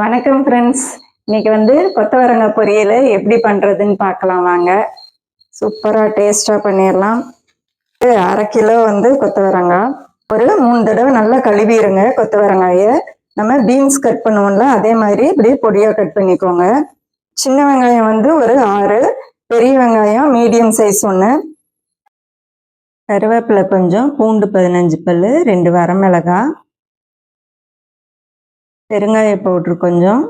வணக்கம் ஃப்ரெண்ட்ஸ் இன்னைக்கு வந்து கொத்தவரங்காய் பொரியல் எப்படி பண்ணுறதுன்னு பார்க்கலாம் வாங்க. சூப்பராக டேஸ்ட்டாக பண்ணிடலாம். அரை கிலோ வந்து கொத்தவரங்காய். ஒரு மூணு தடவை நல்லா கழுவிடுங்க கொத்தவரங்காயை. நம்ம பீன்ஸ் கட் பண்ணுவோம்ல அதே மாதிரி இப்படி பொடியாக கட் பண்ணிக்கோங்க. சின்ன வெங்காயம் வந்து ஒரு ஆறு பெரிய வெங்காயம் மீடியம் சைஸ் ஒன்று கருவேப்பிலை கொஞ்சம் பூண்டு பதினஞ்சு பல் ரெண்டு வரமிளகாய். பெருங்காய பவுட்ரு கொஞ்சம்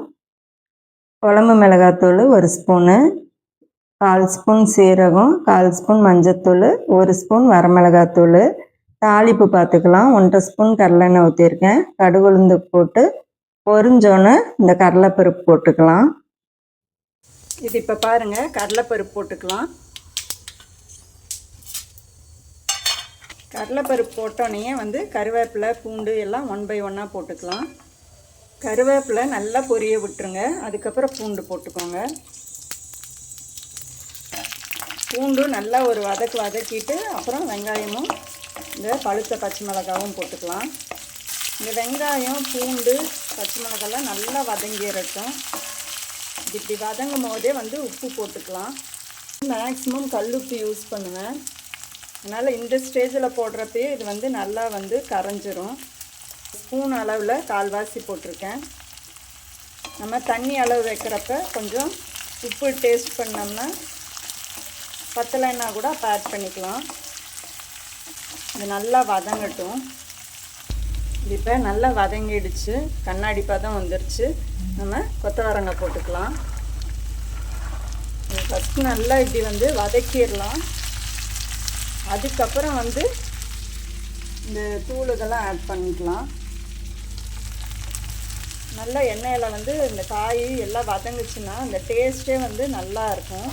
குழம்பு மிளகாத்தூள் ஒரு ஸ்பூனு கால் ஸ்பூன் சீரகம் கால் ஸ்பூன் மஞ்சத்தூள் ஒரு ஸ்பூன் வரமிளகாத்தூள் தாளிப்பு பார்த்துக்கலாம் ஒன்றரை ஸ்பூன் கடலெண்ணெய் ஊற்றிருக்கேன் கடுகு உளுந்து போட்டு பொரிஞ்சோன்னே இந்த கடலைப்பருப்பு போட்டுக்கலாம். இது இப்போ பாருங்கள் கடலைப்பருப்பு போட்டுக்கலாம். கடலைப்பருப்பு போட்டோன்னே வந்து கருவேப்பிலை பூண்டு எல்லாம் ஒன் பை ஒன்னாக போட்டுக்கலாம். கருவேப்பிலை நல்லா பொரிய விட்டுருங்க. அதுக்கப்புறம் பூண்டு போட்டுக்கோங்க. பூண்டு நல்லா ஒரு வதக்கு வதக்கிட்டு அப்புறம் வெங்காயமும் இந்த பழுத்த பச்சை மிளகாவும் போட்டுக்கலாம். இந்த வெங்காயம் பூண்டு பச்சை மிளகாலாம் நல்லா வதங்கிடட்டும் இப்படி வதங்கும் போதே வந்து உப்பு போட்டுக்கலாம். மேக்ஸிமம் கல்லுப்பு யூஸ் பண்ணுவேன். அதனால் இந்த ஸ்டேஜில் போடுறப்பயே இது வந்து நல்லா வந்து கரைஞ்சிரும். ஸ்பூன் அளவில் கால்வாசி போட்டிருக்கேன். நம்ம தண்ணி அளவு வைக்கிறப்ப கொஞ்சம் உப்பு டேஸ்ட் பண்ணோம்னா பத்தலைன்னா கூட அப்போ ஆட் பண்ணிக்கலாம். இது நல்லா வதங்கட்டும். இது இப்போ நல்லா வதங்கிடுச்சு. கண்ணாடி பதம் வந்துருச்சு. நம்ம கொத்தவரங்காய் போட்டுக்கலாம். ஃபஸ்ட்டு நல்லா இப்படி வந்து வதக்கிடலாம். அதுக்கப்புறம் வந்து இந்த தூளுகள்லாம் ஆட் பண்ணிக்கலாம். நல்லா எண்ணெயில் வந்து இந்த காய் எல்லாம் வதங்குச்சுன்னா அந்த டேஸ்ட்டே வந்து நல்லா இருக்கும்.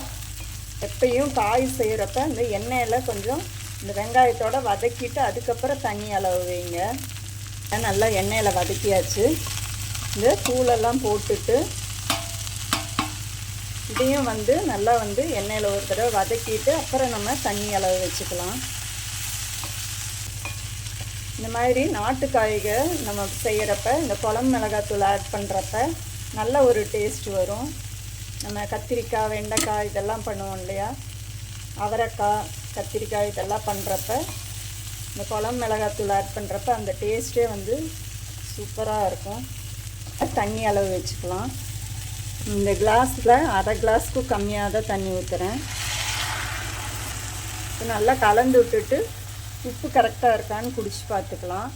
எப்பயும் காய் செய்கிறப்ப இந்த எண்ணெயில் கொஞ்சம் இந்த வெங்காயத்தோட வதக்கிட்டு அதுக்கப்புறம் தண்ணி அளவு வைங்க. நல்லா எண்ணெயில் வதக்கியாச்சு. இந்த தூளெல்லாம் போட்டுட்டு இதையும் வந்து நல்லா வந்து எண்ணெயில் ஒரு தடவை வதக்கிட்டு அப்புறம் நம்ம தண்ணி அளவு வச்சுக்கலாம். இந்த மாதிரி நாட்டு காய்கள் நம்ம செய்கிறப்ப இந்த குழம்பு மிளகாத்தூள் ஆட் பண்ணுறப்ப நல்ல ஒரு டேஸ்ட் வரும். நம்ம கத்திரிக்காய் வெண்டைக்காய் இதெல்லாம் பண்ணுவோம் இல்லையா? அவரைக்காய் கத்திரிக்காய் இதெல்லாம் பண்ணுறப்ப இந்த குழம்பு மிளகாத்தூள் ஆட் பண்ணுறப்ப அந்த டேஸ்ட்டே வந்து சூப்பராக இருக்கும். தண்ணி அளவு வச்சுக்கலாம். இந்த கிளாஸில் அரை கிளாஸ்க்கு கம்மியாக தான் தண்ணி ஊற்றுறேன் நல்லா கலந்து விட்டுட்டு உப்பு கரெக்டாக இருக்கான்னு குடிச்சு பார்த்துக்கலாம்.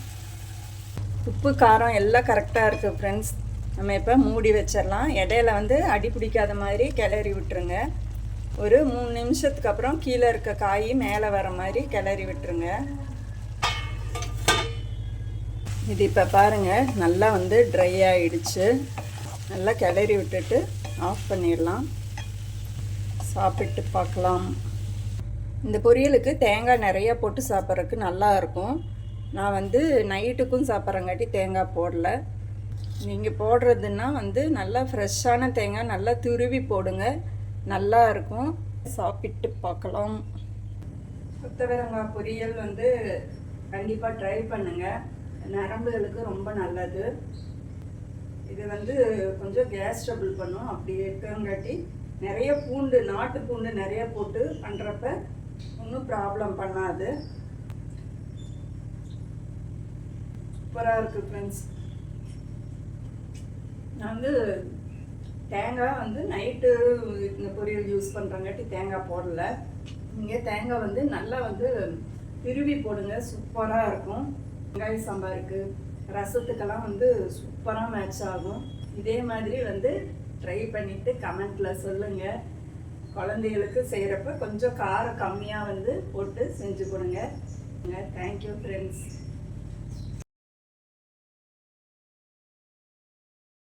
உப்பு காரம் எல்லாம் கரெக்டாக இருக்குது ஃப்ரெண்ட்ஸ் நம்ம இப்போ மூடி வச்சிடலாம். இடையில வந்து அடி பிடிக்காத மாதிரி கிளறி விட்டுருங்க. ஒரு மூணு நிமிஷத்துக்கு அப்புறம் கீழே இருக்க காய் மேலே வர மாதிரி கிளறி விட்டுருங்க. இது இப்போ பாருங்கள் நல்லா வந்து ட்ரை ஆகிடுச்சு நல்லா கிளறி விட்டுட்டு ஆஃப் பண்ணிடலாம். சாப்பிட்டு பார்க்கலாம். இந்த பொரியலுக்கு தேங்காய் நிறையா போட்டு சாப்பிட்றதுக்கு நல்லா இருக்கும். நான் வந்து நைட்டுக்கும் சாப்பிட்றங்காட்டி தேங்காய் போடல. நீங்கள் போடுறதுன்னா வந்து நல்லா ஃப்ரெஷ்ஷான தேங்காய் நல்லா துருவி போடுங்க. நல்லா இருக்கும். சாப்பிட்டு பார்க்கலாம். கொத்தவரங்காய் பொரியல் வந்து கண்டிப்பாக ட்ரை பண்ணுங்கள் நரம்புகளுக்கு ரொம்ப நல்லது. இது வந்து கொஞ்சம் கேஸ் ட்ரபிள் பண்ணும். அப்படி இருக்கிறங்காட்டி நிறைய பூண்டு நாட்டு பூண்டு நிறைய போட்டு பண்ணுறப்ப ஒன்றும் ப்ராப்ளம் பண்ணாது. சூப்பராக இருக்குது ஃப்ரெண்ட்ஸ் நான் வந்து தேங்காய் வந்து நைட்டு இந்த பொரியல் யூஸ் பண்ணுறங்காட்டி தேங்காய் போடல. இங்கே தேங்காய் வந்து நல்லா வந்து திருவி போடுங்க சூப்பராக இருக்கும். வெங்காய சாம்பாருக்கு ரசத்துக்கெல்லாம் வந்து சூப்பராக மேட்ச் ஆகும். இதே மாதிரி வந்து ட்ரை பண்ணிவிட்டு கமெண்ட்டில் சொல்லுங்கள் குழந்தைகளுக்கு செய்கிறப்ப கொஞ்சம் காரம் கம்மியாக வந்து போட்டு செஞ்சு கொடுங்க. Thank you friends